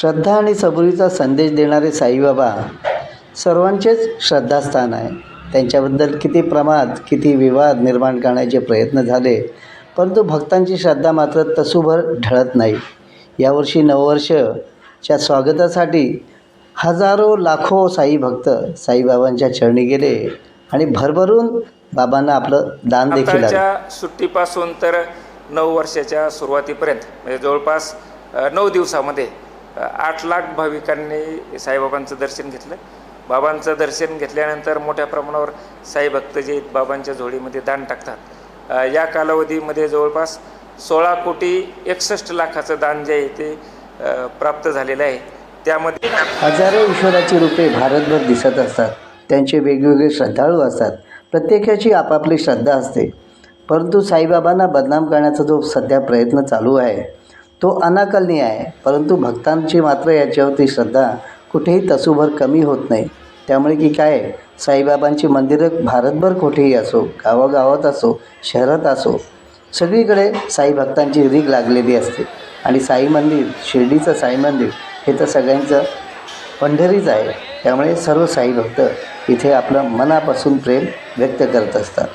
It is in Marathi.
श्रद्धा आणि सबुरीचा संदेश देणारे साईबाबा सर्वांचेच श्रद्धास्थान आहे. त्यांच्याबद्दल किती प्रमाद किती विवाद निर्माण करण्याचे प्रयत्न झाले परंतु भक्तांची श्रद्धा मात्र तसूभर ढळत नाही. यावर्षी नववर्षच्या स्वागतासाठी हजारो लाखो साई भक्त साईबाबांच्या चरणी गेले आणि भरभरून बाबांना आपलं दान देखील सुट्टीपासून तर नऊ वर्षाच्या सुरुवातीपर्यंत म्हणजे जवळपास नऊ दिवसामध्ये आठ लाख भाविकांनी साईबाबांचं दर्शन घेतलं. बाबांचं दर्शन घेतल्यानंतर मोठ्या प्रमाणावर साई भक्त जे बाबांच्या झोळीमध्ये दान टाकतात. या कालावधीमध्ये जवळपास सोळा कोटी एकसष्ट लाखाचं दान जे आहे ते प्राप्त झालेलं आहे. त्यामध्ये हजारो ईश्वराची रूपे भारतभर दिसत असतात. त्यांचे वेगवेगळे श्रद्धाळू असतात. प्रत्येकाची आपापली श्रद्धा असते. परंतु साईबाबांना बदनाम करण्याचा जो सध्या प्रयत्न चालू आहे तो अनाकलनीय आहे. परंतु भक्तांची मात्र याच्यावरती श्रद्धा कुठेही तसूभर कमी होत नाही. त्यामुळे की काय? साईबाबांची मंदिरं भारतभर कुठेही असो गावागावात असो शहरात असो सगळीकडे साई भक्तांची रीग लागलेली असते. आणि साई मंदिर शिर्डीचं साई मंदिर हे तर सगळ्यांचं पंढरीच आहे. त्यामुळे सर्व साई भक्त इथे आपलं मनापासून प्रेम व्यक्त करत असतात.